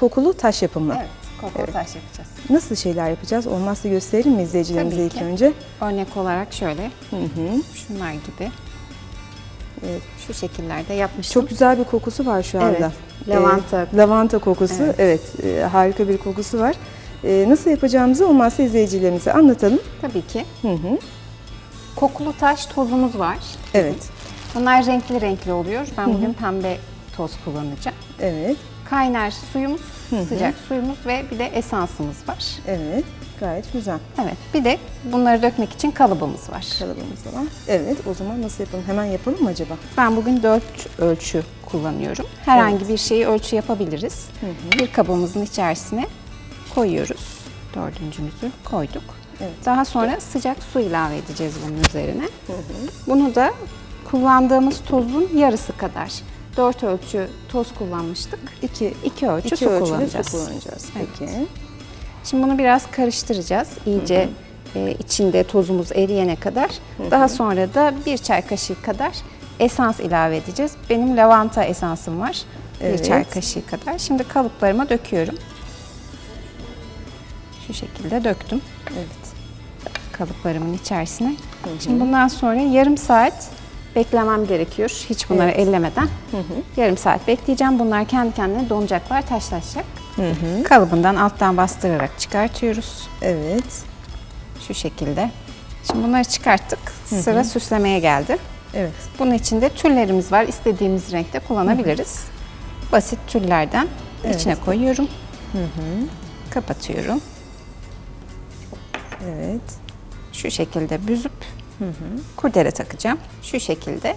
Kokulu taş yapımı. Evet, kokulu taş yapacağız. Nasıl şeyler yapacağız? Olmazsa gösterelim mi izleyicilerimize Tabii ilk ki. önce? Örnek olarak şöyle, şunlar gibi. Evet. Şu şekillerde yapmıştım. Çok güzel bir kokusu var şu anda. Evet, lavanta. Ee, lavanta kokusu. Evet, Evet. e, harika bir kokusu var. E, nasıl yapacağımızı olmazsa izleyicilerimize anlatalım. Tabii ki. Hı hı. Kokulu taş tozumuz var. Evet, Bunlar renkli renkli oluyor. Ben bugün pembe toz kullanacağım. evet, Kaynar suyumuz, sıcak suyumuz ve bir de esansımız var. evet. Gayet güzel. Evet, bir de bunları dökmek için kalıbımız var. Kalıbımız var. Evet, o zaman nasıl yapalım? Hemen yapalım mı acaba? Ben bugün 4 ölçü kullanıyorum. Herhangi bir şeyi ölçü yapabiliriz. Bir kabımızın içerisine koyuyoruz. Dördüncümüzü koyduk. Evet. Daha sonra sıcak su ilave edeceğiz bunun üzerine. Bunu da kullandığımız tozun yarısı kadar. 4 ölçü toz kullanmıştık. İki, 2 ölçü iki su ölçülü kullanacağız. su kullanacağız. Peki. Şimdi bunu biraz karıştıracağız. İyice e, içinde tozumuz eriyene kadar. Daha sonra da bir çay kaşığı kadar esans ilave edeceğiz. Benim lavanta esansım var. Evet. Bir çay kaşığı kadar. Şimdi kalıplarıma döküyorum. Şu şekilde döktüm Evet. kalıplarımın içerisine. Şimdi bundan sonra yarım saat beklemem gerekiyor. Hiç bunları Evet. ellemeden. Yarım saat bekleyeceğim. Bunlar kendi kendine donacaklar, taşlaşacak. Kalıbından alttan bastırarak çıkartıyoruz. Evet. Şu şekilde. Şimdi bunları çıkarttık. Sıra süslemeye geldi. Evet. Bunun içinde tüllerimiz var. İstediğimiz renkte kullanabiliriz. Basit tüllerden Evet. içine koyuyorum. Kapatıyorum. Evet. Şu şekilde büzüp kurdele takacağım. Şu şekilde